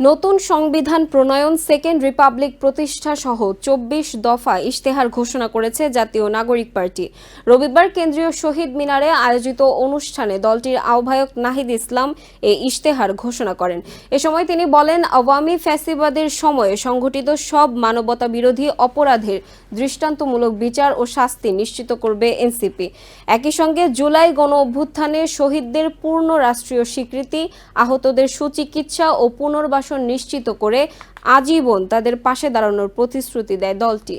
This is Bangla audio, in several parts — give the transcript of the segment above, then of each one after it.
নতুন সংবিধান প্রণয়ন সেকেন্ড রিপাবলিক প্রতিষ্ঠা সহ চব্বিশ দফা ইশতেহার ঘোষণা করেছে জাতীয় নাগরিক পার্টি। রবিবার কেন্দ্রীয় শহীদ মিনারে আয়োজিত অনুষ্ঠানে দলটির আহ্বায়ক নাহিদ ইসলাম এ ইশতেহার ঘোষণা করেন। এ সময় তিনি বলেন, আওয়ামী ফ্যাসিবাদের সময়ে সংঘটিত সব মানবতা বিরোধী অপরাধের দৃষ্টান্তমূলক বিচার ও শাস্তি নিশ্চিত করবে এনসিপি। একই সঙ্গে জুলাই গণ অভ্যুত্থানে শহীদদের পূর্ণ রাষ্ট্রীয় স্বীকৃতি, আহতদের সুচিকিৎসা ও পুনর্বাসন নিশ্চিত করে আজীবন তাদের পাশে দাঁড়ানোর প্রতিশ্রুতি দেয় দলটি।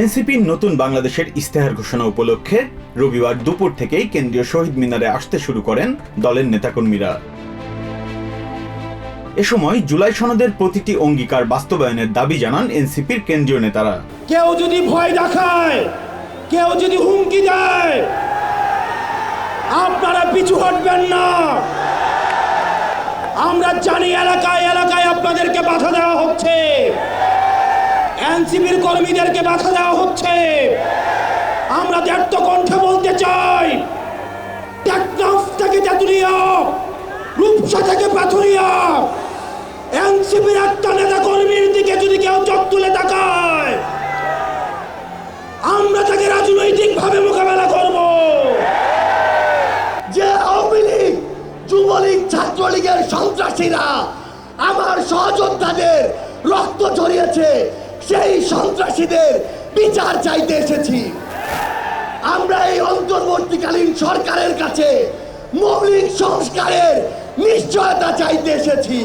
এনসিপির নতুন বাংলাদেশের ইস্তেহার ঘোষণা উপলক্ষে রবিবার দুপুর থেকেই কেন্দ্রীয় শহীদ মিনারে আসতে শুরু করেন দলের নেতাকর্মীরা। এ সময় জুলাই সনদের প্রতিটি অঙ্গীকার বাস্তবায়নের দাবি জানান এনসিপির কেন্দ্রীয় নেতারা। কেউ যদি ভয় দেখায় কেউ যদি হুমকি দেয় আপনারা পিছু হটবেন না। আমরা জানি এলাকায় এলাকায় আপনাদেরকে বাধা দেওয়া হচ্ছে। এনসিপির কর্মীদেরকে বাধা দেওয়া হচ্ছে। আমরা দ্ব্যর্থ কণ্ঠে বলতে চাই, টেকনাফ থেকে তেতুলিয়া, রূপসা থেকে পাথুরিয়া, এনসিপির একটা নেতা কর্মীর দিকে যদি কেউ চোখ তুলে তাকায়, আমরা তাকে রাজনৈতিকভাবে মোকাবেলা করব। ছাত্রলীগের সন্ত্রাসীরা আমার সহযোদ্ধাদের রক্ত ঝরিয়েছে সেই সন্ত্রাসীদের বিচার চাইতে এসেছি। আমরা এই অন্তর্বর্তীকালীন সরকারের কাছে মৌলিক সংস্কারের নিশ্চয়তা চাইতে এসেছি।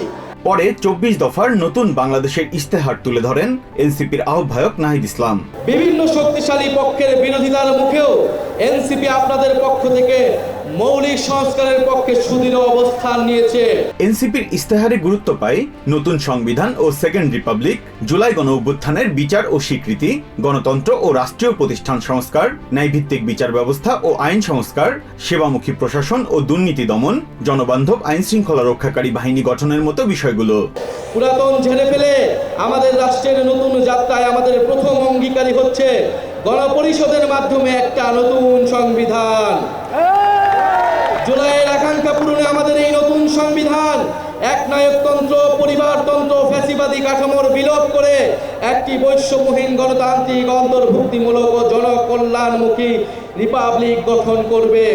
পরে চব্বিশ দফার নতুন বাংলাদেশের ইস্তেহার তুলে ধরেন এনসিপির আহ্বায়ক নাহিদ ইসলাম। বিভিন্ন শক্তিশালী পক্ষের বিরোধিতার মুখেও এনসিপি আপনাদের পক্ষ থেকে মৌলিক সংস্কারের পক্ষে সুদৃঢ় অবস্থান নিয়েছে। এনসিপির ইস্তেহারে গুরুত্ব পায় নতুন সংবিধান ও সেকেন্ড রিপাবলিক জুলাই গণ অভ্যুত্থানের বিচার ও স্বীকৃতি গণতন্ত্র ও রাষ্ট্রীয় প্রতিষ্ঠান সংস্কার ন্যায়ভিত্তিক বিচার ব্যবস্থা ও আইন সংস্কার সেবামুখী প্রশাসন ও দুর্নীতি দমন জনবান্ধব আইন শৃঙ্খলা রক্ষাকারী বাহিনী গঠনের মতো বিষয়গুলো। পুরাতন ঝেড়ে ফেলে আমাদের রাষ্ট্রের নতুন যাত্রায় আমাদের প্রথম অঙ্গীকারী হচ্ছে গণপরিষদের মাধ্যমে একটা নতুন সংবিধান। জুলাইয়ের আকাঙ্ক্ষা পূরণে আমাদের এই নতুন সংবিধান, এক নায়কতন্ত্র, পরিবারতন্ত্র, ফ্যাসিবাদী কাঠামোর বিলোপ করে একটি বৈশ্যমহীন গণতান্ত্রিক, অন্তর্ভুক্তিমূলক ও জনকল্যাণমুখী রিপাবলিক গঠন করবে।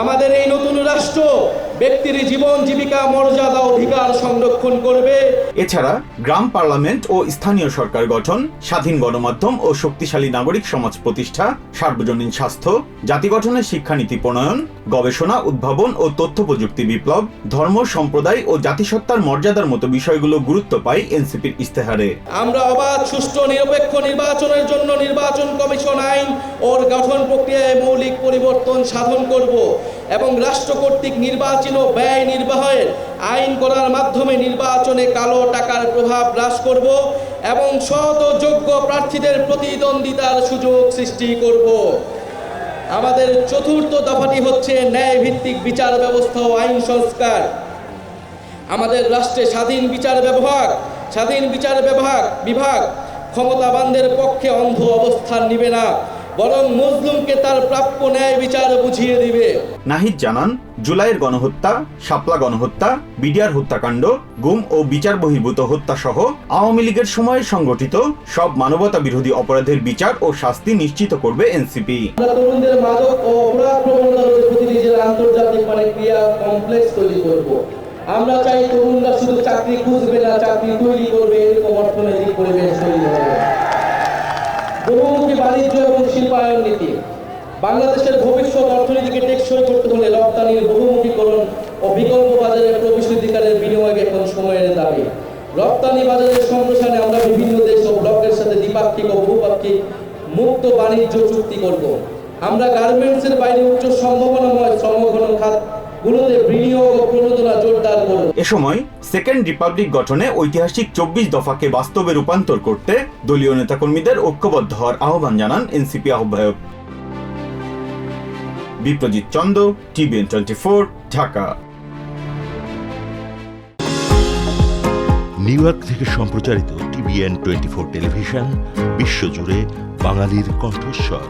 আমাদের এই নতুন রাষ্ট্র ব্যক্তির জীবন জীবিকা মর্যাদা অধিকার সংরক্ষণ করবে। এছাড়া গ্রাম পার্লামেন্ট ও স্থানীয় সরকার গঠন স্বাধীন গণমাধ্যম ও শক্তিশালী নাগরিক সমাজ প্রতিষ্ঠা সার্বজনীন স্বাস্থ্য জাতি গঠনের শিক্ষানীতি প্রণয়ন গবেষণা উদ্ভাবন ও তথ্য প্রযুক্তি বিপ্লব ধর্ম সম্প্রদায় ও জাতিসত্তার মর্যাদার মতো বিষয়গুলো গুরুত্ব পায় এনসিপির ইস্তেহারে আমরা অবাধ সুষ্ঠু নিরপেক্ষ নির্বাচনের জন্য নির্বাচন কমিশন আইন ওর গঠন প্রক্রিয়ায় মৌলিক পরিবর্তন সাধন করব। এবং রাষ্ট্র কর্তৃক নির্বাচন ও ব্যয় নির্বাহের আইন করার মাধ্যমে নির্বাচনে কালো টাকার প্রভাব হ্রাস করব এবং ও যোগ্য প্রার্থীদের প্রতিদ্বন্দ্বিতার সুযোগ সৃষ্টি করব। আমাদের চতুর্থ দফাটি হচ্ছে ন্যায় ভিত্তিক বিচার ব্যবস্থা ও আইন সংস্কার। আমাদের রাষ্ট্রে স্বাধীন বিচার বিভাগ স্বাধীন বিচার বিভাগ বিভাগ ক্ষমতাবানদের পক্ষে অন্ধ অবস্থান নিবে না। বরং মজলুমকে তার প্রাপ্য ন্যায় বিচার বুঝিয়ে দিবে। নাহিদ জানান জুলাইয়ের গণহত্যা শাপলা গণহত্যা বিডিআর হত্যাকাণ্ড গুম ও বিচার বহির্ভূত হত্যা সহ আওয়ামী লীগের সময়ে সংগঠিত সব মানবতা বিরোধী অপরাধের বিচার ও শাস্তি নিশ্চিত করবে এনসিপি। তরুণদের মাদক ও অপরাধ প্রবণতার প্রতি নিজের আন্তর্জাতিক মানে ক্রিয়া কমপ্লেক্স তৈরি করব। আমরা চাই তরুণরা শুধু চাকরি খুঁজবে না চাকরি তৈরি করবে এরকম অর্থনৈতিক পরিবেশ তৈরি হবে বহুমুখী বাণিজ্য এবং শিল্পায়ন নীতি। বাংলাদেশের ভবিষ্যৎ অর্থনীতিকে টেকসই করতে হলে রপ্তানির বহুমুখীকরণ ও বিকল্প বাজারে প্রবেশাধিকারের বিনিয়োগ এখন সময়ের দাবি। রপ্তানি বাজারের সম্প্রসারণে আমরা বিভিন্ন দেশ ও ব্লকের সাথে দ্বিপাক্ষিক ও বহুপাক্ষিক মুক্ত বাণিজ্য চুক্তি করব। আমরা গার্মেন্টসের বাইরে উচ্চ সম্ভাবনাময় শ্রমঘন খাত গুলোতে বিনিয়োগ ও প্রণোদনা সময় সেকেন্ড রিপাবলিক গঠনে ঐতিহাসিক চব্বিশ দফাকে বাস্তবে রূপান্তর করতে দলীয় নেতাকর্মীদের ঐক্যবদ্ধ হওয়ার আহ্বান জানান এনসিপি আহ্বায়ক। Biprajit Chanda, TVN twenty four, Dhaka. New York থেকে সম্প্রচারিত টিভিএন টোয়েন্টি ফোর টেলিভিশন, বিশ্বজুড়ে বাঙালির কণ্ঠস্বর।